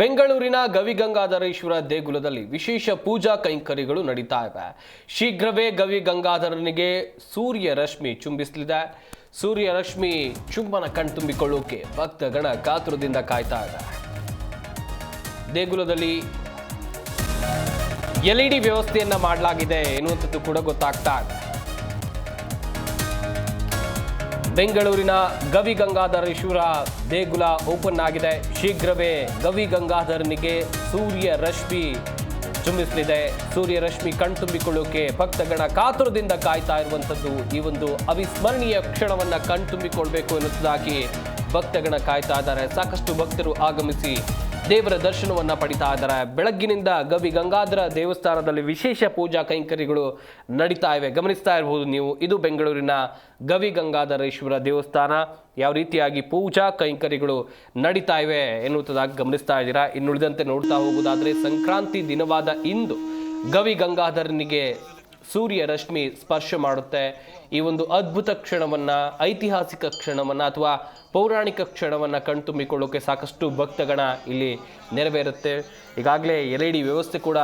ಬೆಂಗಳೂರಿನ ಗವಿಗಂಗಾಧರೇಶ್ವರ ದೇಗುಲದಲ್ಲಿ ವಿಶೇಷ ಪೂಜಾ ಕೈಂಕರ್ಯಗಳು ನಡೀತಾ ಇವೆ. ಶೀಘ್ರವೇ ಗವಿಗಂಗಾಧರನಿಗೆ ಸೂರ್ಯ ರಶ್ಮಿ ಚುಂಬಿಸಲಿದೆ. ಸೂರ್ಯ ರಶ್ಮಿ ಚುಂಬನ ಕಣ್ತುಂಬಿಕೊಳ್ಳೋಕೆ ಭಕ್ತಗಣ ಕಾತುರದಿಂದ ಕಾಯ್ತಾ ಇದೆ ದೇಗುಲದಲ್ಲಿ ಎಲ್ ಇ ಡಿ ವ್ಯವಸ್ಥೆಯನ್ನ ಮಾಡಲಾಗಿದೆ ಎನ್ನುವಂಥದ್ದು ಕೂಡ ಗೊತ್ತಾಗ್ತಾ ಇದೆ. ಬೆಂಗಳೂರಿನ ಗವಿ ಗಂಗಾಧರೇಶ್ವರ ದೇಗುಲ ಓಪನ್ ಆಗಿದೆ. ಶೀಘ್ರವೇ ಗವಿ ಗಂಗಾಧರನಿಗೆ ಸೂರ್ಯ ರಶ್ಮಿ ಚುಂಬಿಸಲಿದೆ ಸೂರ್ಯ ರಶ್ಮಿ ಕಣ್ತುಂಬಿಕೊಳ್ಳೋಕೆ ಭಕ್ತಗಣ ಕಾತುರದಿಂದ ಕಾಯ್ತಾ ಇರುವಂಥದ್ದು ಈ ಒಂದು ಅವಿಸ್ಮರಣೀಯ ಕ್ಷಣವನ್ನು ಕಣ್ತುಂಬಿಕೊಳ್ಬೇಕು ಎನ್ನುವುದಾಗಿ ಭಕ್ತಗಣ ಕಾಯ್ತಾ ಇದ್ದಾರೆ. ಸಾಕಷ್ಟು ಭಕ್ತರು ಆಗಮಿಸಿ ದೇವರ ದರ್ಶನವನ್ನು ಪಡಿತಾ ಇದ್ದಾರೆ. ಬೆಳಗ್ಗಿನಿಂದ ಗವಿ ಗಂಗಾಧರ ದೇವಸ್ಥಾನದಲ್ಲಿ ವಿಶೇಷ ಪೂಜಾ ಕೈಂಕರ್ಯಗಳು ನಡೀತಾ ಇವೆ. ಗಮನಿಸ್ತಾ ಇರಬಹುದು ನೀವು, ಇದು ಬೆಂಗಳೂರಿನ ಗವಿ ಗಂಗಾಧರೇಶ್ವರ ದೇವಸ್ಥಾನ. ಯಾವ ರೀತಿಯಾಗಿ ಪೂಜಾ ಕೈಂಕರ್ಯಗಳು ನಡೀತಾ ಇವೆ ಎನ್ನುವುದಾಗಿ ಗಮನಿಸ್ತಾ ಇದ್ದೀರಾ? ಇನ್ನುಳಿದಂತೆ ನೋಡ್ತಾ ಹೋಗುವುದಾದರೆ, ಸಂಕ್ರಾಂತಿ ದಿನವಾದ ಇಂದು ಗವಿ ಗಂಗಾಧರನಿಗೆ ಸೂರ್ಯ ರಶ್ಮಿ ಸ್ಪರ್ಶ ಮಾಡುತ್ತೆ. ಈ ಒಂದು ಅದ್ಭುತ ಕ್ಷಣವನ್ನು, ಐತಿಹಾಸಿಕ ಕ್ಷಣವನ್ನು ಅಥವಾ ಪೌರಾಣಿಕ ಕ್ಷಣವನ್ನು ಕಣ್ತುಂಬಿಕೊಳ್ಳೋಕೆ ಸಾಕಷ್ಟು ಭಕ್ತಗಣ ಇಲ್ಲಿ ನೆರವೇರುತ್ತೆ. ಈಗಾಗಲೇ ಎಲ್ ವ್ಯವಸ್ಥೆ ಕೂಡ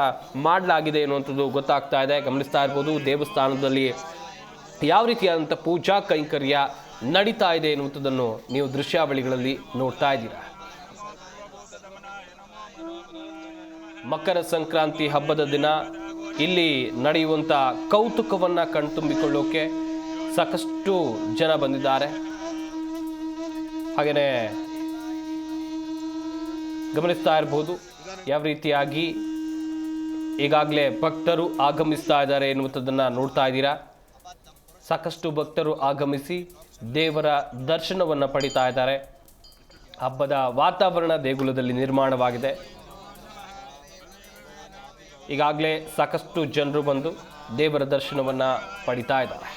ಮಾಡಲಾಗಿದೆ ಅನ್ನುವಂಥದ್ದು ಗೊತ್ತಾಗ್ತಾ ಇದೆ. ಗಮನಿಸ್ತಾ ಇರ್ಬೋದು, ದೇವಸ್ಥಾನದಲ್ಲಿ ಯಾವ ರೀತಿಯಾದಂಥ ಪೂಜಾ ಕೈಂಕರ್ಯ ನಡೀತಾ ಇದೆ ಎನ್ನುವಂಥದ್ದನ್ನು ನೀವು ದೃಶ್ಯಾವಳಿಗಳಲ್ಲಿ ನೋಡ್ತಾ ಇದ್ದೀರಾ. ಮಕರ ಸಂಕ್ರಾಂತಿ ಹಬ್ಬದ ದಿನ ಇಲ್ಲಿ ನಡೆಯುವಂಥ ಕೌತುಕವನ್ನು ಕಣ್ತುಂಬಿಕೊಳ್ಳೋಕೆ ಸಾಕಷ್ಟು ಜನ ಬಂದಿದ್ದಾರೆ. ಹಾಗೆಯೇ ಗಮನಿಸ್ತಾ ಇರಬಹುದು ಯಾವ ರೀತಿಯಾಗಿ ಈಗಾಗಲೇ ಭಕ್ತರು ಆಗಮಿಸ್ತಾ ಇದ್ದಾರೆ ಎನ್ನುವಂಥದ್ದನ್ನು ನೋಡ್ತಾ ಇದ್ದೀರಾ. ಸಾಕಷ್ಟು ಭಕ್ತರು ಆಗಮಿಸಿ ದೇವರ ದರ್ಶನವನ್ನು ಪಡಿತಾ ಇದ್ದಾರೆ. ಹಬ್ಬದ ವಾತಾವರಣ ದೇಗುಲದಲ್ಲಿ ನಿರ್ಮಾಣವಾಗಿದೆ. ಈಗಾಗಲೇ ಸಾಕಷ್ಟು ಜನರು ಬಂದು ದೇವರ ದರ್ಶನವನ್ನ ಪಡಿತಾ ಇದ್ದಾರೆ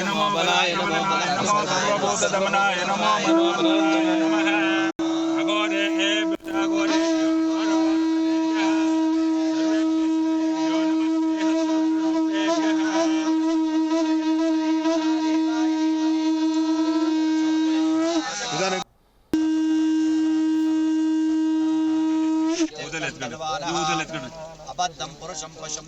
ನಮೋ ನಮೋ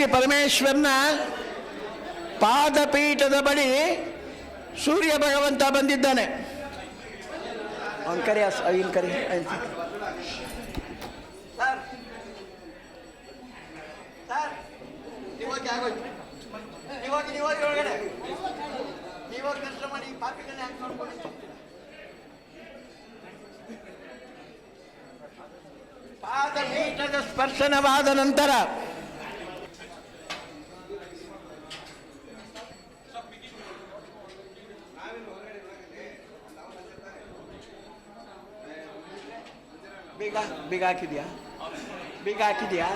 ರೀತಿಯಾಗಿ ಪರಮೇಶ್ವರನ ಪಾದಪೀಠದ ಬಳಿ ಸೂರ್ಯ ಭಗವಂತ ಬಂದಿದ್ದಾನೆ. ಅವನ್ ಕರಿ? ಅವ್ನ್ ಕರಿ. ಪಾದಪೀಠದ ಸ್ಪರ್ಶನವಾದ ನಂತರ ಬೇಗ ಹಾಕಿದ್ಯಾ? ಬೇಗ ಹಾಕಿದ್ಯಾ?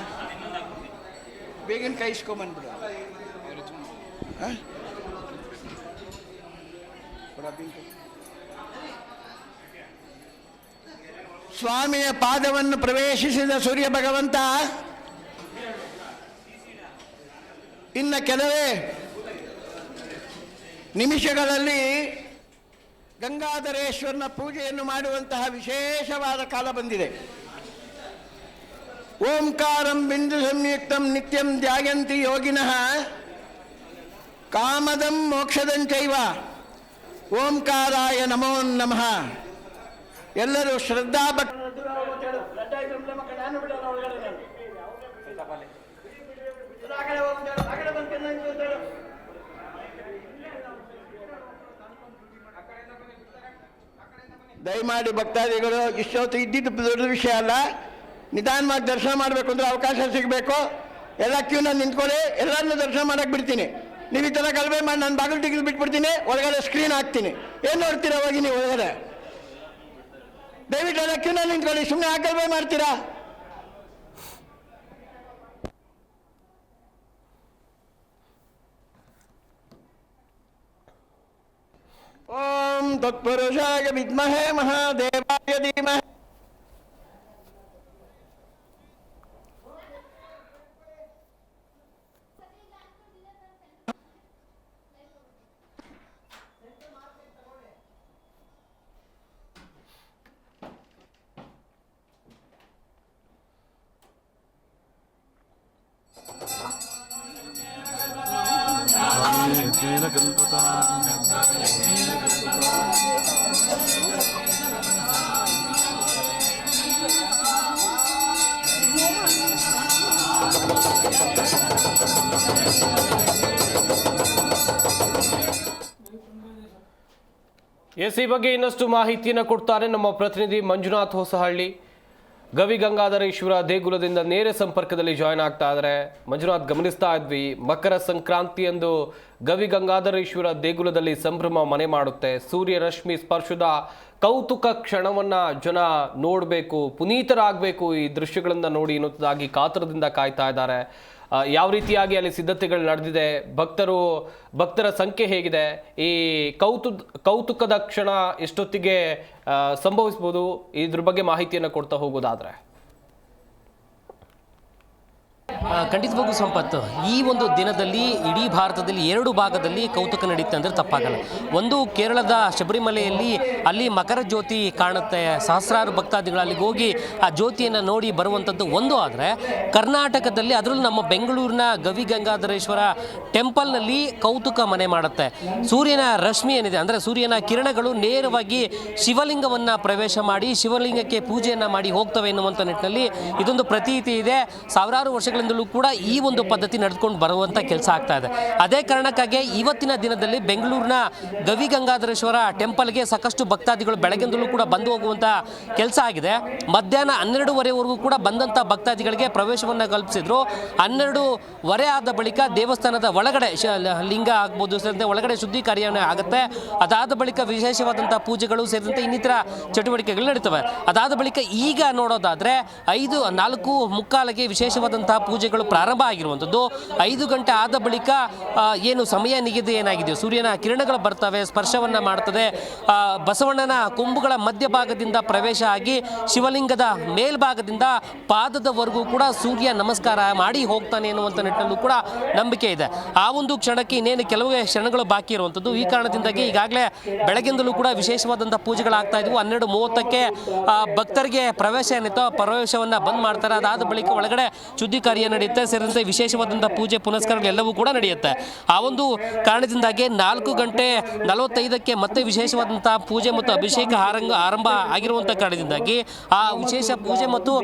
ಬೇಗನ ಕೈ ಇಸ್ಕೊಂಬಂದ್ಬಿಡು ಆ? ಕೊಡ ಸ್ವಾಮಿಯ ಪಾದವನ್ನು ಪ್ರವೇಶಿಸಿದ ಸೂರ್ಯ ಭಗವಂತ, ಇನ್ನ ಕೆಲವೇ ನಿಮಿಷಗಳಲ್ಲಿ ಗಂಗಾಧರೇಶ್ವರನ ಪೂಜೆಯನ್ನು ಮಾಡುವಂತಹ ವಿಶೇಷವಾದ ಕಾಲ ಬಂದಿದೆ. ಓಂಕಾರಂ ಬಿಂದು ಸಂಯುಕ್ತಂ ನಿತ್ಯಂ ಧ್ಯಾಯಂತಿ ಯೋಗಿನಃ. ಕಾಮದಂ ಮೋಕ್ಷದಂಚವ ಓಂಕಾರಾಯ ನಮೋ ನಮಃ. ಎಲ್ಲರೂ ಶ್ರದ್ಧಾ ದಯಮಾಡಿ ಭಕ್ತಾದಿಗಳು, ಇಷ್ಟೊತ್ತು ಇದ್ದಿದ್ದು ದೊಡ್ಡ ವಿಷಯ ಅಲ್ಲ. ನಿಧಾನವಾಗಿ ದರ್ಶನ ಮಾಡಬೇಕು ಅಂದರೆ ಅವಕಾಶ ಸಿಗಬೇಕು. ಎಲ್ಲ ಕ್ಯೂನಲ್ಲಿ ನಿಂತ್ಕೊಳ್ಳಿ, ಎಲ್ಲರನ್ನೂ ದರ್ಶನ ಮಾಡಕ್ಕೆ ಬಿಡ್ತೀನಿ. ನೀವು ಈ ಥರ ಗಲಭೆ ಮಾಡಿ ನಾನು ಬಾಗಿಲು ತೆಗೆದು ಬಿಟ್ಬಿಡ್ತೀನಿ, ಒಳಗಡೆ ಸ್ಕ್ರೀನ್ ಹಾಕ್ತೀನಿ. ಏನು ನೋಡ್ತೀರಾ ಹೋಗಿ ನೀವು ಒಳಗಡೆ? ದಯವಿಟ್ಟು ಎಲ್ಲ ಕ್ಯೂನಲ್ಲಿ ನಿಂತ್ಕೊಳ್ಳಿ ಸುಮ್ಮನೆ ಆ ಗಲಭೆ ಮಾಡ್ತೀರಾ? ಓಂ ತತ್ಪುರುಷಾಯ ವಿದ್ಮಹೇ ಮಹಾದೇವಾಯ ಧೀಮಹಿ. ಎಸ್ ಈ ಬಗ್ಗೆ ಇನ್ನಷ್ಟು ಮಾಹಿತಿಯನ್ನು ಕೊಡ್ತಾರೆ ನಮ್ಮ ಪ್ರತಿನಿಧಿ ಮಂಜುನಾಥ್ ಹೊಸಹಳ್ಳಿ. ಗವಿ ಗಂಗಾಧರೇಶ್ವರ ದೇಗುಲದಿಂದ ನೇರ ಸಂಪರ್ಕದಲ್ಲಿ ಜಾಯ್ನ್ ಆಗ್ತಾ ಇದ್ದಾರೆ ಮಂಜುನಾಥ್ ಗಮನಿಸ್ತಾ ಇದ್ವಿ, ಮಕರ ಸಂಕ್ರಾಂತಿಯಂದು ಗವಿ ಗಂಗಾಧರೇಶ್ವರ ದೇಗುಲದಲ್ಲಿ ಸಂಭ್ರಮ ಮನೆ ಮಾಡುತ್ತೆ. ಸೂರ್ಯ ರಶ್ಮಿ ಸ್ಪರ್ಶದ ಕೌತುಕ ಕ್ಷಣವನ್ನ ಜನ ನೋಡಬೇಕು, ಪುನೀತರಾಗಬೇಕು ಈ ದೃಶ್ಯಗಳನ್ನ ನೋಡಿ ಎನ್ನುವುದಾಗಿ ಕಾತರದಿಂದ ಕಾಯ್ತಾ ಇದ್ದಾರೆ. ಯಾವ ರೀತಿಯಾಗಿ ಅಲ್ಲಿ ಸಿದ್ಧತೆಗಳು ನಡೆದಿದೆ? ಭಕ್ತರು, ಭಕ್ತರ ಸಂಖ್ಯೆ ಹೇಗಿದೆ? ಈ ಕೌತು, ಕೌತುಕದ ಕ್ಷಣ ಎಷ್ಟೊತ್ತಿಗೆ ಸಂಭವಿಸ್ಬೋದು? ಇದ್ರ ಬಗ್ಗೆ ಮಾಹಿತಿಯನ್ನು ಕೊಡ್ತಾ ಹೋಗೋದಾದ್ರೆ. ಖಂಡಿತವಾಗೂ ಸಂಪತ್ತು. ಈ ಒಂದು ದಿನದಲ್ಲಿ ಇಡೀ ಭಾರತದಲ್ಲಿ ಎರಡು ಭಾಗದಲ್ಲಿ ಕೌತುಕ ನಡೀತೆ ಅಂದರೆ ತಪ್ಪಾಗಲ್ಲ. ಒಂದು ಕೇರಳದ ಶಬರಿಮಲೆಯಲ್ಲಿ ಅಲ್ಲಿ ಮಕರ ಜ್ಯೋತಿ ಕಾಣುತ್ತೆ. ಸಹಸ್ರಾರು ಭಕ್ತಾದಿಗಳು ಅಲ್ಲಿಗೆ ಹೋಗಿ ಆ ಜ್ಯೋತಿಯನ್ನು ನೋಡಿ ಬರುವಂಥದ್ದು ಒಂದು ಆದರೆ, ಕರ್ನಾಟಕದಲ್ಲಿ ಅದರಲ್ಲೂ ನಮ್ಮ ಬೆಂಗಳೂರಿನ ಗವಿ ಗಂಗಾಧರೇಶ್ವರ ಟೆಂಪಲ್ನಲ್ಲಿ ಕೌತುಕ ಮನೆ ಮಾಡುತ್ತೆ. ಸೂರ್ಯನ ರಶ್ಮಿ ಏನಿದೆ ಅಂದರೆ ಸೂರ್ಯನ ಕಿರಣಗಳು ನೇರವಾಗಿ ಶಿವಲಿಂಗವನ್ನು ಪ್ರವೇಶ ಮಾಡಿ, ಶಿವಲಿಂಗಕ್ಕೆ ಪೂಜೆಯನ್ನು ಮಾಡಿ ಹೋಗ್ತವೆ ಎನ್ನುವಂಥ ನಿಟ್ಟಿನಲ್ಲಿ ಇದೊಂದು ಪ್ರತೀತಿ ಇದೆ. ಸಾವಿರಾರು ಕೂಡ ಈ ಒಂದು ಪದ್ಧತಿ ನಡೆದುಕೊಂಡು ಬರುವಂಥ ಕೆಲಸ ಆಗ್ತಾ ಇದೆ. ಅದೇ ಕಾರಣಕ್ಕಾಗಿ ಇವತ್ತಿನ ದಿನದಲ್ಲಿ ಬೆಂಗಳೂರಿನ ಗವಿ ಗಂಗಾಧರೇಶ್ವರ ಟೆಂಪಲ್ಗೆ ಸಾಕಷ್ಟು ಭಕ್ತಾದಿಗಳು ಬೆಳಗ್ಗೆಂದಲೂ ಕೂಡ ಬಂದು ಹೋಗುವಂಥ ಕೆಲಸ ಆಗಿದೆ. ಮಧ್ಯಾಹ್ನ ಹನ್ನೆರಡೂವರೆವರೆಗೂ ಕೂಡ ಬಂದಂಥ ಭಕ್ತಾದಿಗಳಿಗೆ ಪ್ರವೇಶವನ್ನು ಕಲ್ಪಿಸಿದ್ರು. ಹನ್ನೆರಡೂವರೆ ಆದ ಬಳಿಕ ದೇವಸ್ಥಾನದ ಒಳಗಡೆ ಲಿಂಗ ಆಗ್ಬೋದು, ಸೇರಿದಂತೆ ಒಳಗಡೆ ಶುದ್ಧಿ ಕಾರ್ಯ ಆಗುತ್ತೆ. ಅದಾದ ಬಳಿಕ ವಿಶೇಷವಾದಂಥ ಪೂಜೆಗಳು ಸೇರಿದಂತೆ ಇನ್ನಿತರ ಚಟುವಟಿಕೆಗಳು ನಡೀತವೆ. ಅದಾದ ಬಳಿಕ ಈಗ ನೋಡೋದಾದ್ರೆ ಐದು ನಾಲ್ಕು ಮುಕ್ಕಾಲಿಗೆ ವಿಶೇಷವಾದಂತಹ ಪೂಜೆಗಳು ಪ್ರಾರಂಭ ಆಗಿರುವಂಥದ್ದು. ಐದು ಗಂಟೆ ಆದ ಬಳಿಕ ಏನು ಸಮಯ ನಿಗದಿ ಏನಾಗಿದೆ ಸೂರ್ಯನ ಕಿರಣಗಳು ಬರ್ತವೆ, ಸ್ಪರ್ಶವನ್ನ ಮಾಡ್ತದೆ. ಬಸವಣ್ಣನ ಕೊಂಬುಗಳ ಮಧ್ಯಭಾಗದಿಂದ ಪ್ರವೇಶ ಆಗಿ, ಶಿವಲಿಂಗದ ಮೇಲ್ಭಾಗದಿಂದ ಪಾದದವರೆಗೂ ಕೂಡ ಸೂರ್ಯ ನಮಸ್ಕಾರ ಮಾಡಿ ಹೋಗ್ತಾನೆ ಎನ್ನುವಂಥ ನಿಟ್ಟಿನಲ್ಲೂ ಕೂಡ ನಂಬಿಕೆ ಇದೆ. ಆ ಒಂದು ಕ್ಷಣಕ್ಕೆ ಇನ್ನೇನು ಕೆಲವೇ ಕ್ಷಣಗಳು ಬಾಕಿ ಇರುವಂಥದ್ದು. ಈ ಕಾರಣದಿಂದಾಗಿ ಈಗಾಗಲೇ ಬೆಳಗಿಂದಲೂ ಕೂಡ ವಿಶೇಷವಾದಂಥ ಪೂಜೆಗಳಾಗ್ತಾ ಇದ್ವು. ಹನ್ನೆರಡು ಮೂವತ್ತಕ್ಕೆ ಭಕ್ತರಿಗೆ ಪ್ರವೇಶ ಏನಿತ್ತು, ಪ್ರವೇಶವನ್ನು ಬಂದ್ ಮಾಡ್ತಾರೆ. ಅದಾದ ಬಳಿಕ ಒಳಗಡೆ ಶುದ್ಧಿ ಕಾರ್ಯ ನಡೆಯುತ್ತೆ, ಸೇರಿದಂತೆ ವಿಶೇಷವಾದಂಥ ಪೂಜೆ ಪುನಸ್ಕಾರಗಳು ಎಲ್ಲವೂ ಕೂಡ ನಡೆಯುತ್ತೆ. ಆ ಒಂದು ಕಾರಣದಿಂದಾಗಿ ನಾಲ್ಕು ಗಂಟೆ ನಲವತ್ತೈದಕ್ಕೆ ಮತ್ತೆ ವಿಶೇಷವಾದಂಥ ಪೂಜೆ ಮತ್ತು ಅಭಿಷೇಕ ಆರಂಭ ಆರಂಭ ಆಗಿರುವಂಥ ಕಾರಣದಿಂದಾಗಿ ಆ ವಿಶೇಷ ಪೂಜೆ ಮತ್ತು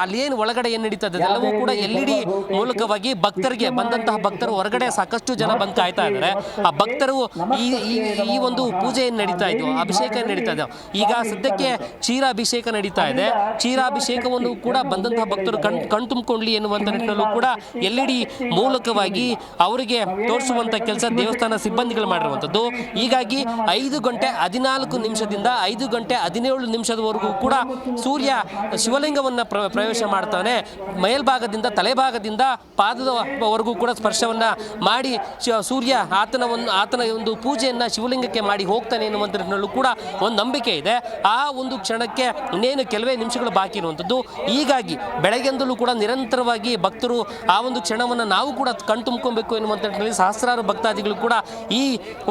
ಅಲ್ಲೇನು ಒಳಗಡೆ ಏನು ನಡೀತದೆ ಎಲ್ಲವೂ ಕೂಡ ಎಲ್ ಇ ಮೂಲಕವಾಗಿ ಭಕ್ತರಿಗೆ, ಬಂದಂತಹ ಭಕ್ತರು ಹೊರಗಡೆ ಸಾಕಷ್ಟು ಜನ ಬಂದು ಕಾಯ್ತಾ ಇದ್ದಾರೆ. ಆ ಭಕ್ತರು ಈ, ಈ- ಒಂದು ಪೂಜೆ ಏನು ನಡೀತಾ ಇದ್ದು ಅಭಿಷೇಕ ನಡೀತಾ ಇದೆ ಈಗ ಸದ್ಯಕ್ಕೆ ಕ್ಷೀರಾಭಿಷೇಕ ನಡೀತಾ ಇದೆ. ಕ್ಷೀರಾಭಿಷೇಕವನ್ನು ಕೂಡ ಬಂದಂತಹ ಭಕ್ತರು ಕಣ್ ಕಣ್ ತುಂಬಿಕೊಳ್ಳಿ ಎನ್ನುವಂಥ ನಿಟ್ಟಿನಲ್ಲೂ ಕೂಡ ಎಲ್ ಇ ಡಿ ಮೂಲಕವಾಗಿ ಅವರಿಗೆ ತೋರಿಸುವಂಥ ಕೆಲಸ ದೇವಸ್ಥಾನ ಸಿಬ್ಬಂದಿಗಳು ಮಾಡಿರುವಂಥದ್ದು ಹೀಗಾಗಿ ಐದು ಗಂಟೆ ಹದಿನಾಲ್ಕು ನಿಮಿಷದಿಂದ ಐದು ಗಂಟೆ ಹದಿನೇಳು ನಿಮಿಷದವರೆಗೂ ಕೂಡ ಸೂರ್ಯ ಶಿವಲಿಂಗವನ್ನು ಪ್ರ, ಪ್ರವೇಶ ಮಾಡ್ತಾನೆ. ಮೇಲ್ಭಾಗದಿಂದ ತಲೆಭಾಗದಿಂದ ಪಾದದವರೆಗೂ ಕೂಡ ಸ್ಪರ್ಶವನ್ನು ಮಾಡಿ ಸೂರ್ಯ ಆತನ ಒಂದು ಆತನ ಒಂದು ಪೂಜೆಯನ್ನು ಶಿವಲಿಂಗಕ್ಕೆ ಮಾಡಿ ಹೋಗ್ತಾನೆ ಎನ್ನುವಂಥದ್ರಲ್ಲೂ ಕೂಡ ಒಂದು ನಂಬಿಕೆ ಇದೆ. ಆ ಒಂದು ಕ್ಷಣಕ್ಕೆ ಇನ್ನೇನು ಕೆಲವೇ ನಿಮಿಷಗಳು ಬಾಕಿ ಇರುವಂಥದ್ದು ಹೀಗಾಗಿ ಬೆಳಗ್ಗೆಂದಲೂ ಕೂಡ ನಿರಂತರವಾಗಿ ಭಕ್ತರು ಆ ಒಂದು ಕ್ಷಣವನ್ನು ನಾವು ಕೂಡ ಕಣ್ತುಂಬ್ಕೊಬೇಕು ಎನ್ನುವಂಥ ನಿಟ್ಟಿನಲ್ಲಿ ಸಹಸ್ರಾರು ಭಕ್ತಾದಿಗಳು ಕೂಡ ಈ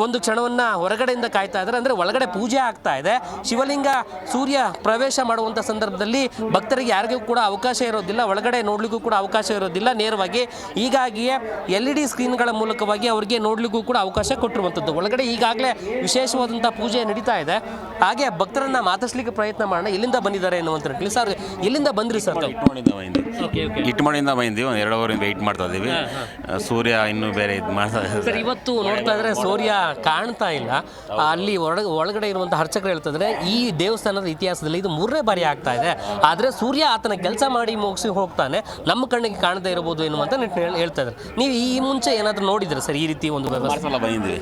ಒಂದು ಕ್ಷಣವನ್ನು ಹೊರಗಡೆಯಿಂದ ಕಾಯ್ತಾ ಇದ್ದಾರೆ. ಅಂದರೆ ಒಳಗಡೆ ಪೂಜೆ ಆಗ್ತಾ ಇದೆ. ಶಿವಲಿಂಗ ಸೂರ್ಯ ಪ್ರವೇಶ ಮಾಡುವಂಥ ಸಂದರ್ಭದಲ್ಲಿ ಭಕ್ತರಿಗೆ ಯಾರಿಗೂ ಕೂಡ ಅವಕಾಶ ಇರೋದಿಲ್ಲ. ಒಳಗಡೆ ನೋಡಲಿಕ್ಕೂ ಕೂಡ ಅವಕಾಶ ಇರೋದಿಲ್ಲ. ನೇರವಾಗಿ ಹೀಗಾಗಿಯೇ ಎಲ್ ಇ ಡಿ ಸ್ಕ್ರೀನ್ಗಳ ಮೂಲಕವಾಗಿ ಅವರಿಗೆ ನೋಡಲಿಕ್ಕೂ ಕೂಡ ಅವಕಾಶ ಕೊಟ್ಟಿರುವಂಥದ್ದು. ಒಳಗಡೆ ಈಗಾಗಲೇ ವಿಶೇಷವಾದಂಥ ಪೂಜೆ ನಡೀತಾ ಇದೆ. ಹಾಗೆ ಭಕ್ತರನ್ನ ಮಾತಾಡ್ಸ್ಲಿಕ್ಕೆ ಪ್ರಯತ್ನ ಮಾಡೋಣ. ಎಲ್ಲಿಂದ ಬಂದಿದ್ದಾರೆ ಎನ್ನುವಂಥ ಸರ್ ಎಲ್ಲಿಂದ ಬಂದ್ರಿ ಸರ್ ಇಟ್ಟು ಇಟ್ಮಣಿಯಿಂದ ಬಂದಿದ್ದೀವಿ ಒಂದು ಎರಡು ಅವರಿಂದ ವೆಯ್ಟ್ ಮಾಡ್ತಾ ಇದ್ದೀವಿ ಸೂರ್ಯ ಇನ್ನೂ ಬೇರೆ ಇದು ಮಾಡ್ತಾ ಸರ್ ಇವತ್ತು ನೋಡ್ತಾ ಇದ್ರೆ ಸೂರ್ಯ ಕಾಣ್ತಾ ಇಲ್ಲ. ಅಲ್ಲಿ ಒಳಗೆ ಒಳಗಡೆ ಇರುವಂತಹ ಅರ್ಚಕರು ಹೇಳ್ತಿದ್ರೆ ಈ ದೇವಸ್ಥಾನದ ಇತಿಹಾಸದಲ್ಲಿ ಇದು ಮೂರನೇ ಬಾರಿ ಆಗ್ತಾ ಇದೆ. ಆದರೆ ಸೂರ್ಯ ಆತನ ಕೆಲಸ ಮಾಡಿ ಮುಗಿಸಿ ಹೋಗ್ತಾನೆ. ನಮ್ಮ ಕಣ್ಣಿಗೆ ಕಾಣದೇ ಇರಬಹುದು ಎನ್ನುವಂತ ನಿಟ್ಟಿನಲ್ಲಿ ಹೇಳ್ತಾ ಇದ್ದಾರೆ. ನೀವು ಈ ಮುಂಚೆ ಏನಾದರೂ ನೋಡಿದ್ರೆ ಸರ್ ಈ ರೀತಿ ಒಂದು ವ್ಯವಸ್ಥೆ? ಸಲ ಬಂದಿದ್ದೀವಿ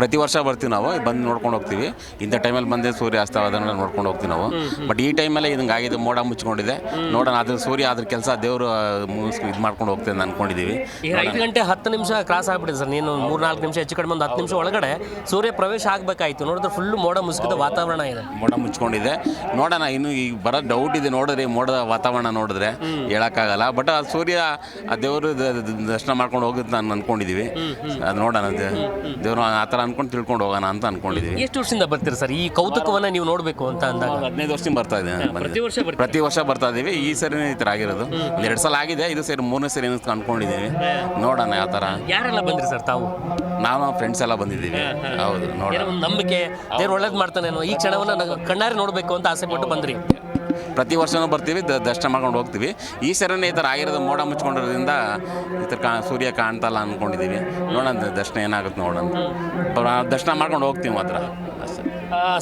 ಪ್ರತಿ ವರ್ಷ ಬರ್ತೀವಿ ನಾವು ಬಂದು ನೋಡ್ಕೊಂಡು ಹೋಗ್ತೀವಿ. ಇಂಥ ಟೈಮಲ್ಲಿ ಬಂದೆ ಸೂರ್ಯ ಅಸ್ತವಾದನ್ನ ನೋಡ್ಕೊಂಡು ಹೋಗ್ತೀವಿ ನಾವು. ಬಟ್ ಈ ಟೈಮಲ್ಲೇ ಇದಂಗೆ ಆಗಿದೆ ಮೋಡ ಮುಚ್ಕೊಂಡಿದೆ ನೋಡೋಣ ಅದ್ರ ಸೂರ್ಯ ಅದ್ರ ಕೆಲಸ ದೇವರು ಇದು ಮಾಡ್ಕೊಂಡು ಹೋಗ್ತೇನೆ ಅಂತ ಅನ್ಕೊಂಡಿದ್ದೀವಿ. ಈಗ ಐದು ಗಂಟೆ ಹತ್ತು ನಿಮಿಷ ಕ್ರಾಸ್ ಆಗ್ಬಿಟ್ಟಿದೆ ಸರ್. ನೀನು ಮೂರು ನಾಲ್ಕು ನಿಮಿಷ ಹೆಚ್ಚು ಕಡಿಮೆ ಒಂದು ಹತ್ತು ನಿಮಿಷ ಒಳಗಡೆ ಸೂರ್ಯ ಪ್ರವೇಶ ಆಗಬೇಕಾಯ್ತು. ನೋಡಿದ್ರೆ ಫುಲ್ಲು ಮೋಡ ಮುಸುಕಿದ ವಾತಾವರಣ ಇದೆ. ಮೋಡ ಮುಚ್ಕೊಂಡಿದೆ. ನೋಡೋಣ ಇನ್ನು ಈಗ ಬರೋ ಡೌಟ್ ಇದೆ ನೋಡಿದ್ರೆ ಮೋಡದ ವಾತಾವರಣ ನೋಡಿದ್ರೆ ಹೇಳೋಕ್ಕಾಗಲ್ಲ. ಬಟ್ ಆ ಸೂರ್ಯ ಆ ದೇವರು ದರ್ಶನ ಮಾಡ್ಕೊಂಡು ಹೋಗುತ್ತೆ ನಾನು ಅನ್ಕೊಂಡಿದ್ದೀವಿ. ಅದು ನೋಡೋಣ ದೇವರು ಆ ಥರ ಅನ್ಕೊಂಡು ತಿಳ್ಕೊಂಡು ಹೋಗೋಣ ಅಂತ ಅನ್ಕೊಂಡಿದ್ದೀವಿ. ಎಷ್ಟು ವರ್ಷದಿಂದ ಬರ್ತೀರಿ ಸರ್? ಈ ಕೌತುಕವನ್ನ ನೀವು ನೋಡಬೇಕು ಅಂತ ಅಂದಾಗ? ಹದಿನೈದು ವರ್ಷದಿಂದ ಬರ್ತಾ ಇದ್ದೀನಿ ಪ್ರತಿ ವರ್ಷ? ಬರ್ತಾ ಇದ್ದೀವಿ ಈ ಸರಿ ಈ ಥರ ಆಗಿರೋದು ಒಂದು ಎರಡು ಸಲ ಆಗಿದೆ. ಇದು ಸರಿ ಮೂರನೇ ಸೇರಿ ಅಂತ ಅನ್ಕೊಂಡಿದ್ದೀವಿ ನೋಡೋಣ ಯಾವ ಥರ. ಯಾರೆಲ್ಲ ಬಂದ್ರಿ ಸರ್ ತಾವು? ನಾವು ಫ್ರೆಂಡ್ಸ್ ಎಲ್ಲ ಬಂದಿದ್ದೀವಿ. ಹೌದು ಏನೋ ನೋಡೋಣ ಒಂದು ನಂಬಿಕೆ ದೇವ್ರು ಒಳ್ಳೇದು ಮಾಡ್ತಾನೆ ಈ ಕ್ಷಣವನ್ನು ನಾವು ಕಣ್ಣಾರೆ ನೋಡಬೇಕು ಅಂತ ಆಸೆ ಪಟ್ಟು ಬಂದ್ರಿ. ಪ್ರತಿ ವರ್ಷನೂ ಬರ್ತೀವಿ ದ- ದರ್ಶನ ಮಾಡ್ಕೊಂಡು ಹೋಗ್ತೀವಿ. ಈ ಸರನೇ ಈ ಥರ ಆಗಿರೋದು ಮೋಡ ಮುಚ್ಕೊಂಡಿರೋದ್ರಿಂದ ಈ ಥರ ಕಾ ಸೂರ್ಯ ಕಾಣ್ತಲ್ಲ ಅಂದ್ಕೊಂಡಿದ್ದೀವಿ ನೋಡೋಣ ದರ್ಶನ ಏನಾಗುತ್ತೆ ನೋಡೋಣ ದರ್ಶನ ಮಾಡ್ಕೊಂಡು ಹೋಗ್ತೀವಿ ಮಾತ್ರ. ಅಷ್ಟೇ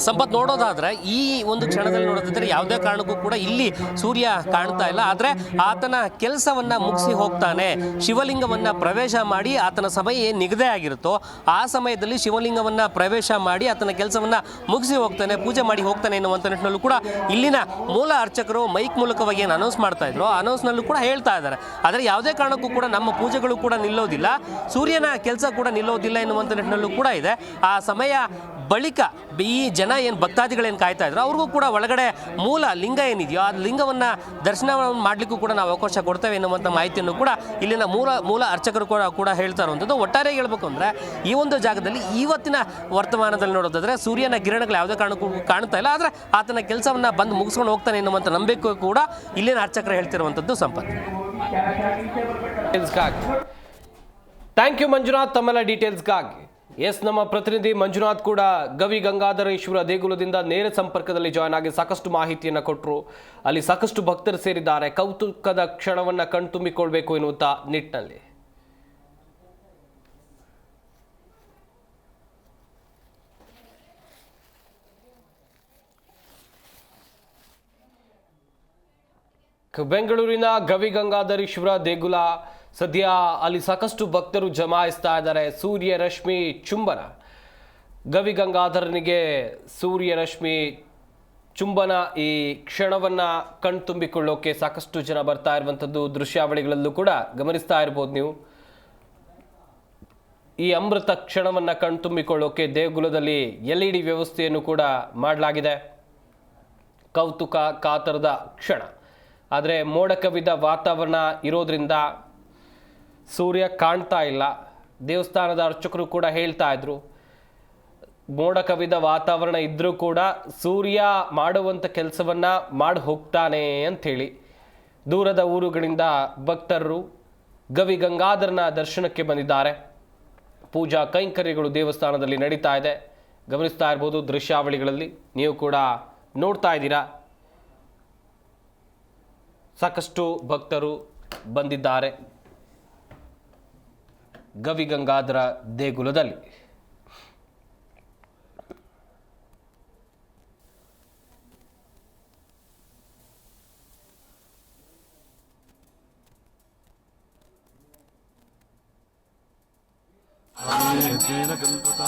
ಸಂಪತ್ ನೋಡೋದಾದ್ರೆ ಈ ಒಂದು ಕ್ಷಣದಲ್ಲಿ ನೋಡೋದಿದ್ರೆ ಯಾವುದೇ ಕಾರಣಕ್ಕೂ ಕೂಡ ಇಲ್ಲಿ ಸೂರ್ಯ ಕಾಣ್ತಾ ಇಲ್ಲ. ಆದರೆ ಆತನ ಕೆಲಸವನ್ನ ಮುಗಿಸಿ ಹೋಗ್ತಾನೆ. ಶಿವಲಿಂಗವನ್ನ ಪ್ರವೇಶ ಮಾಡಿ ಆತನ ಸಮಯ ಏನು ನಿಗದಿ ಆಗಿರುತ್ತೋ ಆ ಸಮಯದಲ್ಲಿ ಶಿವಲಿಂಗವನ್ನ ಪ್ರವೇಶ ಮಾಡಿ ಆತನ ಕೆಲಸವನ್ನ ಮುಗಿಸಿ ಹೋಗ್ತಾನೆ, ಪೂಜೆ ಮಾಡಿ ಹೋಗ್ತಾನೆ ಎನ್ನುವಂಥ ನಿಟ್ಟಿನಲ್ಲೂ ಕೂಡ ಇಲ್ಲಿನ ಮೂಲ ಅರ್ಚಕರು ಮೈಕ್ ಮೂಲಕವಾಗಿ ಏನು ಅನೌನ್ಸ್ ಮಾಡ್ತಾ ಇದ್ರು ಅನೌನ್ಸ್ನಲ್ಲೂ ಕೂಡ ಹೇಳ್ತಾ ಇದ್ದಾರೆ. ಆದರೆ ಯಾವುದೇ ಕಾರಣಕ್ಕೂ ಕೂಡ ನಮ್ಮ ಪೂಜೆಗಳು ಕೂಡ ನಿಲ್ಲೋದಿಲ್ಲ, ಸೂರ್ಯನ ಕೆಲಸ ಕೂಡ ನಿಲ್ಲೋದಿಲ್ಲ ಎನ್ನುವಂಥ ನಿಟ್ಟಿನಲ್ಲೂ ಕೂಡ ಇದೆ. ಆ ಸಮಯ ಬಳಿಕ ಈ ಜನ ಏನು ಭಕ್ತಾದಿಗಳೇನು ಕಾಯ್ತಾ ಇದ್ರು, ಅವ್ರಿಗೂ ಕೂಡ ಒಳಗಡೆ ಮೂಲ ಲಿಂಗ ಏನಿದೆಯೋ ಆ ಲಿಂಗವನ್ನು ದರ್ಶನ ಮಾಡಲಿಕ್ಕೂ ಕೂಡ ನಾವು ಅವಕಾಶ ಕೊಡ್ತೇವೆ ಎನ್ನುವಂಥ ಮಾಹಿತಿಯನ್ನು ಕೂಡ ಇಲ್ಲಿನ ಮೂಲ ಮೂಲ ಅರ್ಚಕರು ಕೂಡ ಕೂಡ ಹೇಳ್ತಾ ಇರುವಂಥದ್ದು. ಒಟ್ಟಾರೆ ಹೇಳ್ಬೇಕು ಅಂದರೆ, ಈ ಒಂದು ಜಾಗದಲ್ಲಿ ಇವತ್ತಿನ ವರ್ತಮಾನದಲ್ಲಿ ನೋಡೋದಾದರೆ ಸೂರ್ಯನ ಕಿರಣಗಳು ಯಾವುದೇ ಕಾರಣಕ್ಕೂ ಕಾಣ್ತಾ ಇಲ್ಲ. ಆದರೆ ಆತನ ಕೆಲಸವನ್ನು ಬಂದು ಮುಗಿಸ್ಕೊಂಡು ಹೋಗ್ತಾನೆ ಎನ್ನುವಂಥ ನಂಬಿಕೆ ಕೂಡ ಇಲ್ಲಿನ ಅರ್ಚಕರು ಹೇಳ್ತಿರುವಂಥದ್ದು ಸಂಪತ್ತು. Thank you Manjunath. ತಮ್ಮೆಲ್ಲ ಡೀಟೇಲ್ಸ್ಗಾಗಿ ಎಸ್, ನಮ್ಮ ಪ್ರತಿನಿಧಿ ಮಂಜುನಾಥ್ ಕೂಡ ಗವಿ ಗಂಗಾಧರೇಶ್ವರ ದೇಗುಲದಿಂದ ನೇರ ಸಂಪರ್ಕದಲ್ಲಿ ಜಾಯ್ನ್ ಆಗಿ ಸಾಕಷ್ಟು ಮಾಹಿತಿಯನ್ನು ಕೊಟ್ಟರು ಅಲ್ಲಿ ಸಾಕಷ್ಟು ಭಕ್ತರು ಸೇರಿದ್ದಾರೆ. ಕೌತುಕದ ಕ್ಷಣವನ್ನು ಕಣ್ತುಂಬಿಕೊಳ್ಬೇಕು ಎನ್ನುವಂಥ ನಿಟ್ಟಿನಲ್ಲಿ. ಬೆಂಗಳೂರಿನ ಗವಿ ಗಂಗಾಧರೇಶ್ವರ ದೇಗುಲ ಸದ್ಯ ಅಲ್ಲಿ ಸಾಕಷ್ಟು ಭಕ್ತರು ಜಮಾಯಿಸ್ತಾ ಇದ್ದಾರೆ. ಸೂರ್ಯ ರಶ್ಮಿ ಚುಂಬನ. ಗವಿ ಗಂಗಾಧರನಿಗೆ ಸೂರ್ಯ ರಶ್ಮಿ ಚುಂಬನ ಈ ಕ್ಷಣವನ್ನ ಕಣ್ತುಂಬಿಕೊಳ್ಳೋಕೆ ಸಾಕಷ್ಟು ಜನ ಬರ್ತಾ ಇರುವಂಥದ್ದು ದೃಶ್ಯಾವಳಿಗಳಲ್ಲೂ ಕೂಡ ಗಮನಿಸ್ತಾ ಇರ್ಬೋದು ನೀವು. ಈ ಅಮೃತ ಕ್ಷಣವನ್ನ ಕಣ್ತುಂಬಿಕೊಳ್ಳೋಕೆ ದೇಗುಲದಲ್ಲಿ ಎಲ್ ಇ ಡಿ ವ್ಯವಸ್ಥೆಯನ್ನು ಕೂಡ ಮಾಡಲಾಗಿದೆ. ಕೌತುಕ, ಕಾತರದ ಕ್ಷಣ. ಆದರೆ ಮೋಡ ಕವಿದ ವಾತಾವರಣ ಇರೋದ್ರಿಂದ ಸೂರ್ಯ ಕಾಣ್ತಾ ಇಲ್ಲ. ದೇವಸ್ಥಾನದ ಅರ್ಚಕರು ಕೂಡ ಹೇಳ್ತಾ ಇದ್ರು. ಮೋಡ ಕವಿದ ವಾತಾವರಣ ಇದ್ದರೂ ಕೂಡ ಸೂರ್ಯ ಮಾಡುವಂಥ ಕೆಲಸವನ್ನ ಮಾಡಿ ಹೋಗ್ತಾನೆ ಅಂಥೇಳಿ. ದೂರದ ಊರುಗಳಿಂದ ಭಕ್ತರು ಗವಿ ಗಂಗಾಧರನ ದರ್ಶನಕ್ಕೆ ಬಂದಿದ್ದಾರೆ. ಪೂಜಾ ಕೈಂಕರ್ಯಗಳು ದೇವಸ್ಥಾನದಲ್ಲಿ ನಡೀತಾ ಇದೆ. ಗಮನಿಸ್ತಾ ಇರ್ಬೋದು ದೃಶ್ಯಾವಳಿಗಳಲ್ಲಿ. ನೀವು ಕೂಡ ನೋಡ್ತಾ ಇದ್ದೀರಾ. ಸಾಕಷ್ಟು ಭಕ್ತರು ಬಂದಿದ್ದಾರೆ. ಗವಿಗಂಗಾಧರ ದೇಗುಲದಲ್ಲಿ. ಕಲ್ಪತಾ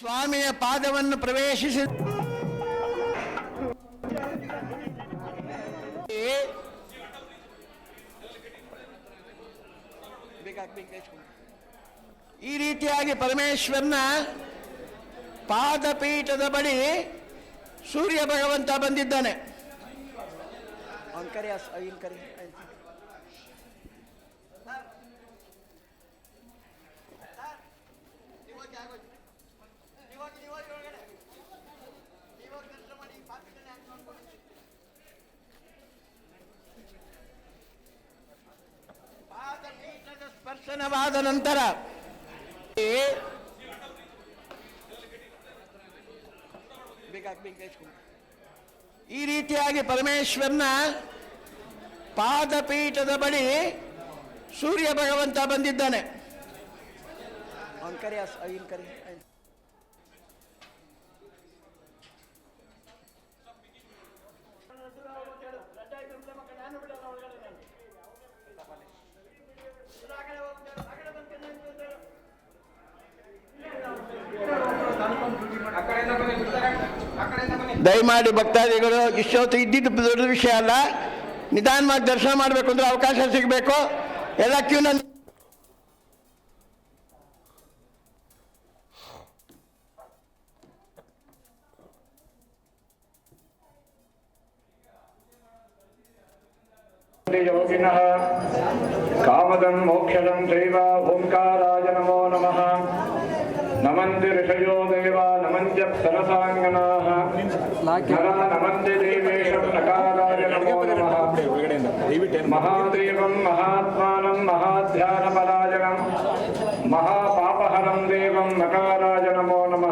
ಸ್ವಾಮಿಯ ಪಾದವನ್ನು ಪ್ರವೇಶಿಸಿ. ಈ ರೀತಿಯಾಗಿ ಪರಮೇಶ್ವರನ ಪಾದಪೀಠದ ಬಳಿ ಸೂರ್ಯ ಭಗವಂತ ಬಂದಿದ್ದಾನೆ ಸ್ಪರ್ಶನವಾದ ನಂತರ. ಈ ರೀತಿಯಾಗಿ ಪರಮೇಶ್ವರನ ಪಾದಪೀಠದ ಬಳಿ ಸೂರ್ಯ ಭಗವಂತ ಬಂದಿದ್ದಾನೆ ದಯಮಾಡಿ ಭಕ್ತಾದಿಗಳು ಇಷ್ಟೊತ್ತು ಇದ್ದಿದ್ದು ದೊಡ್ಡ ವಿಷಯ ಅಲ್ಲ ನಿಧಾನವಾಗಿ ದರ್ಶನ ಮಾಡಬೇಕು ಅಂದ್ರೆ ಅವಕಾಶ ಸಿಗಬೇಕು ಎಲ್ಲ ಕ್ಯೂನ योगिनः कामदं मोक्षदं चैव ओङ्काराय नमो नमः నమంతి ఋషయో దేవా నమంత్య సరసాంగనా నమంతి దేవేశం నకారాయ నమో నమ. మహాదేవం మహాత్మానం మహాధ్యానపరాయణం. మహాపాపహరం దేవం నకారాయ నమో నమ.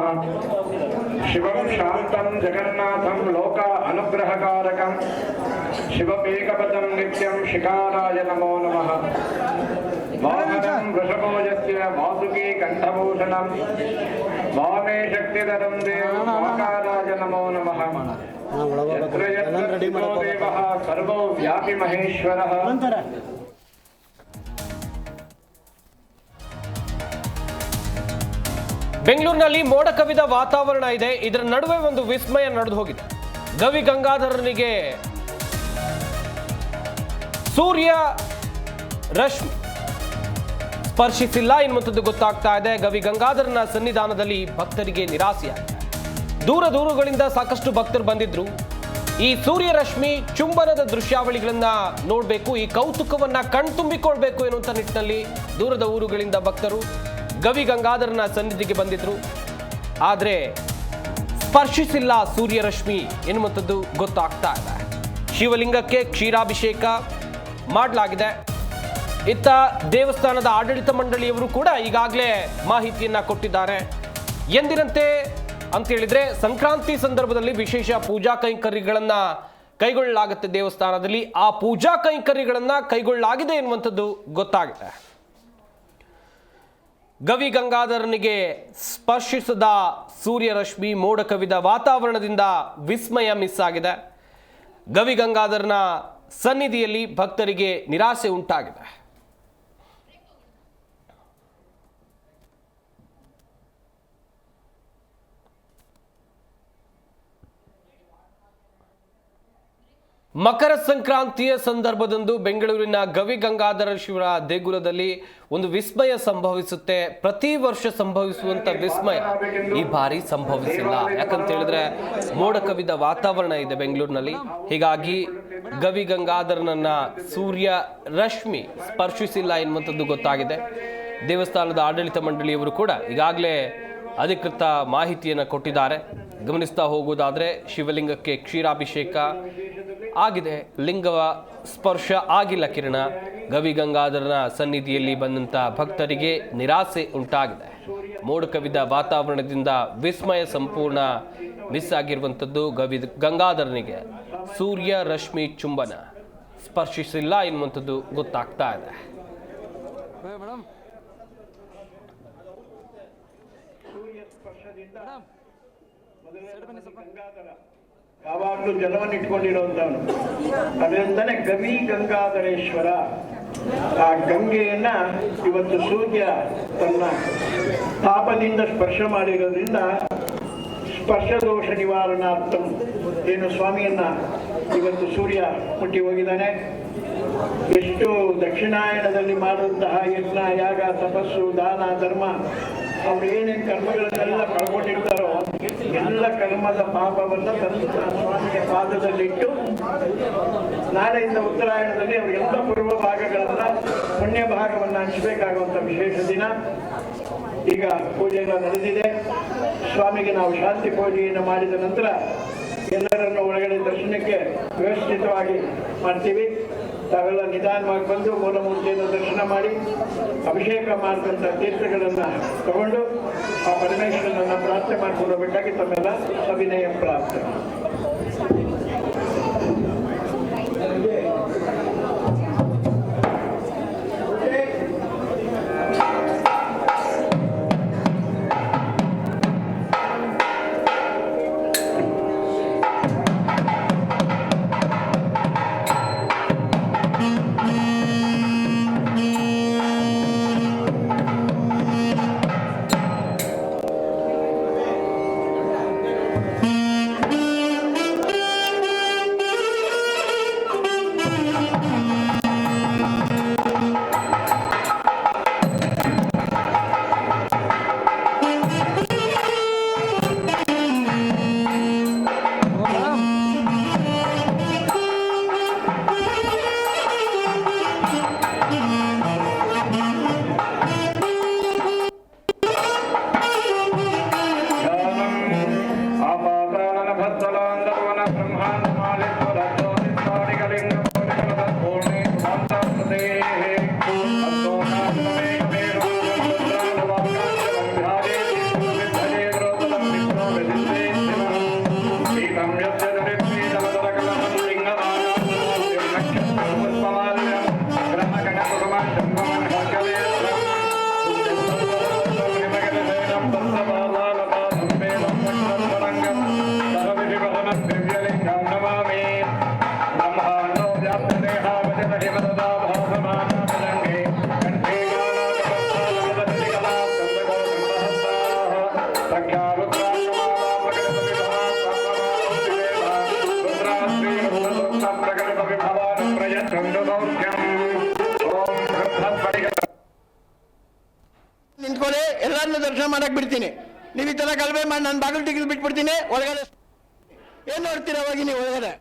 శివం శాంతం జగన్నాథం లోక అనుగ్రహకారకం. శివపేకపదం నిత్యం శిఖారాయ నమో నమ. वाहनं वृषभो यस्य वासुकी कण्ठभूषणं वामे शक्तिधरं देवं वाकाराय नमो नमः यत्र यत्र स्थितो देवः सर्वो व्यापि महेश्वरः ಬೆಂಗಳೂರಿನಲ್ಲಿ ಮೋಡ ಕವಿದ ವಾತಾವರಣ ಇದೆ ಇದರ ನಡುವೆ ಒಂದು ವಿಸ್ಮಯ ನಡೆದು ಹೋಗಿದೆ ಗವಿ ಗಂಗಾಧರನಿಗೆ ಸೂರ್ಯ ರಶ್ಮಿ ಸ್ಪರ್ಶಿಸಿಲ್ಲ. ಎನ್ನುವಂಥದ್ದು ಗೊತ್ತಾಗ್ತಾ ಇದೆ. ಗವಿ ಗಂಗಾಧರನ ಸನ್ನಿಧಾನದಲ್ಲಿ ಭಕ್ತರಿಗೆ ನಿರಾಸೆಯಾಗಿದೆ. ದೂರ ದೂರುಗಳಿಂದ ಸಾಕಷ್ಟು ಭಕ್ತರು ಬಂದಿದ್ರು. ಈ ಸೂರ್ಯರಶ್ಮಿ ಚುಂಬನದ ದೃಶ್ಯಾವಳಿಗಳನ್ನ ನೋಡಬೇಕು. ಈ ಕೌತುಕವನ್ನ ಕಣ್ತುಂಬಿಕೊಳ್ಬೇಕು ಎನ್ನುವಂಥ ನಿಟ್ಟಿನಲ್ಲಿ ದೂರದ ಊರುಗಳಿಂದ ಭಕ್ತರು ಗವಿ ಗಂಗಾಧರನ ಸನ್ನಿಧಿಗೆ ಬಂದಿದ್ರು. ಆದರೆ ಸ್ಪರ್ಶಿಸಿಲ್ಲ ಸೂರ್ಯರಶ್ಮಿ ಎನ್ನುವಂಥದ್ದು ಗೊತ್ತಾಗ್ತಾ ಇದೆ. ಶಿವಲಿಂಗಕ್ಕೆ ಕ್ಷೀರಾಭಿಷೇಕ ಮಾಡಲಾಗಿದೆ. ಇತ್ತ ದೇವಸ್ಥಾನದ ಆಡಳಿತ ಮಂಡಳಿಯವರು ಕೂಡ ಈಗಾಗಲೇ ಮಾಹಿತಿಯನ್ನ ಕೊಟ್ಟಿದ್ದಾರೆ. ಎಂದಿನಂತೆ ಅಂತ ಹೇಳಿದ್ರೆ ಸಂಕ್ರಾಂತಿ ಸಂದರ್ಭದಲ್ಲಿ ವಿಶೇಷ ಪೂಜಾ ಕೈಂಕರ್ಯಗಳನ್ನ ಕೈಗೊಳ್ಳಲಾಗುತ್ತೆ ದೇವಸ್ಥಾನದಲ್ಲಿ. ಆ ಪೂಜಾ ಕೈಂಕರ್ಯಗಳನ್ನ ಕೈಗೊಳ್ಳಲಾಗಿದೆ ಎನ್ನುವಂಥದ್ದು ಗೊತ್ತಾಗಿದೆ ಗವಿ ಗಂಗಾಧರನಿಗೆ ಸ್ಪರ್ಶಿಸದ ಸೂರ್ಯರಶ್ಮಿ ಮೋಡ ಕವಿದ ವಾತಾವರಣದಿಂದ ವಿಸ್ಮಯ ಮಿಸ್ ಆಗಿದೆ. ಗವಿ ಗಂಗಾಧರನ ಸನ್ನಿಧಿಯಲ್ಲಿ ಭಕ್ತರಿಗೆ ನಿರಾಸೆ ಉಂಟಾಗಿದೆ. ಮಕರ ಸಂಕ್ರಾಂತಿಯ ಸಂದರ್ಭದಂದು ಬೆಂಗಳೂರಿನ ಗವಿ ಗಂಗಾಧರ ಶಿವರ ದೇಗುಲದಲ್ಲಿ ಒಂದು ವಿಸ್ಮಯ ಸಂಭವಿಸುತ್ತೆ. ಪ್ರತಿ ವರ್ಷ ಸಂಭವಿಸುವಂತ ವಿಸ್ಮಯ ಈ ಬಾರಿ ಸಂಭವಿಸಿಲ್ಲ. ಯಾಕಂತ ಹೇಳಿದ್ರೆ ಮೋಡ ಕವಿದ ವಾತಾವರಣ ಇದೆ ಬೆಂಗಳೂರಿನಲ್ಲಿ. ಹೀಗಾಗಿ ಗವಿ ಗಂಗಾಧರನನ್ನ ಸೂರ್ಯ ರಶ್ಮಿ ಸ್ಪರ್ಶಿಸಿಲ್ಲ ಎನ್ನುವಂಥದ್ದು ಗೊತ್ತಾಗಿದೆ. ದೇವಸ್ಥಾನದ ಆಡಳಿತ ಮಂಡಳಿಯವರು ಕೂಡ ಈಗಾಗಲೇ ಅಧಿಕೃತ ಮಾಹಿತಿಯನ್ನು ಕೊಟ್ಟಿದ್ದಾರೆ. ಗಮನಿಸ್ತಾ ಹೋಗುವುದಾದರೆ ಶಿವಲಿಂಗಕ್ಕೆ ಕ್ಷೀರಾಭಿಷೇಕ ಆಗಿದೆ. ಲಿಂಗವ ಸ್ಪರ್ಶ ಆಗಿಲ್ಲ ಕಿರಣ. ಗವಿಗಂಗಾಧರನ ಸನ್ನಿಧಿಯಲ್ಲಿ ಬಂದಂಥ ಭಕ್ತರಿಗೆ ನಿರಾಸೆ ಉಂಟಾಗಿದೆ. ಮೋಡ ಕವಿದ ವಾತಾವರಣದಿಂದ ವಿಸ್ಮಯ ಸಂಪೂರ್ಣ ಮಿಸ್ ಆಗಿರುವಂಥದ್ದು ಗವಿ ಗಂಗಾಧರನಿಗೆ. ಸೂರ್ಯ ರಶ್ಮಿ ಚುಂಬನ ಸ್ಪರ್ಶಿಸಿಲ್ಲ ಎನ್ನುವಂಥದ್ದು ಗೊತ್ತಾಗ್ತಾ ಇದೆ. ಯಾವಾಗಲೂ ಜಲವನ್ನು ಇಟ್ಕೊಂಡಿರುವಂತವನು ಅದರಿಂದನೇ ಗವಿ ಗಂಗಾಧರೇಶ್ವರ. ಆ ಗಂಗೆಯನ್ನ ಇವತ್ತು ಸೂರ್ಯ ತನ್ನ ತಾಪದಿಂದ ಸ್ಪರ್ಶ ಮಾಡಿರೋದ್ರಿಂದ ಸ್ಪರ್ಶ ದೋಷ ನಿವಾರಣಾರ್ಥಂ ಏನು ಸ್ವಾಮಿಯನ್ನ ಇವತ್ತು ಸೂರ್ಯ ಮುಟ್ಟಿ ಹೋಗಿದ್ದಾನೆ. ಎಷ್ಟು ದಕ್ಷಿಣಾಯಣದಲ್ಲಿ ಮಾಡುವಂತಹ ಯಜ್ಞ ಯಾಗ ತಪಸ್ಸು ದಾನ ಧರ್ಮ ಅವ್ರು ಏನೇನು ಕರ್ಮಗಳನ್ನೆಲ್ಲ ಕಳ್ಕೊಂಡಿರ್ತಾರೋ ಎಲ್ಲ ಕರ್ಮದ ಪಾಪವನ್ನು ತಂದು ಸ್ವಾಮಿಯ ಪಾದದಲ್ಲಿಟ್ಟು ನಾಳೆಯಿಂದ ಉತ್ತರಾಯಣದಲ್ಲಿ ಅವರಿಗೆಲ್ಲ ಪೂರ್ವ ಭಾಗಗಳನ್ನ ಪುಣ್ಯ ಭಾಗವನ್ನ ಹಂಚಬೇಕಾಗುವಂತ ವಿಶೇಷ ದಿನ. ಈಗ ಪೂಜೆಯನ್ನು ಎಲ್ಲ ನಡೆದಿದೆ. ಸ್ವಾಮಿಗೆ ನಾವು ಶಾಂತಿ ಪೂಜೆಯನ್ನು ಮಾಡಿದ ನಂತರ ಎಲ್ಲರನ್ನು ಒಳಗಡೆ ದರ್ಶನಕ್ಕೆ ವ್ಯವಸ್ಥಿತವಾಗಿ ಮಾಡ್ತೀವಿ. ತಾವೆಲ್ಲ ನಿಧಾನವಾಗಿ ಬಂದು ಮೂಲಮೂರ್ತಿಯನ್ನು ದರ್ಶನ ಮಾಡಿ ಅಭಿಷೇಕ ಮಾಡಿದಂಥ ತೀರ್ಥಗಳನ್ನು ತಗೊಂಡು ಆ ಪರಮೇಶ್ವರನನ್ನು ಪ್ರಾರ್ಥನೆ ಮಾಡಿಕೊಡಬೇಕಾಗಿ ತಮ್ಮೆಲ್ಲ ಅಭಿನಯ ಪ್ರಾರ್ಥನೆ. ಗಲಭೆ ಮಾಡಿ ನಾನು ಬಾಗಿಲು ಟಿಕೆಟ್ ಬಿಟ್ಬಿಡ್ತೀನಿ. ಒಳಗಡೆ ಏನ್ ನೋಡ್ತೀರಾ ಹೋಗಿ ನೀವು ಒಳಗಡೆ?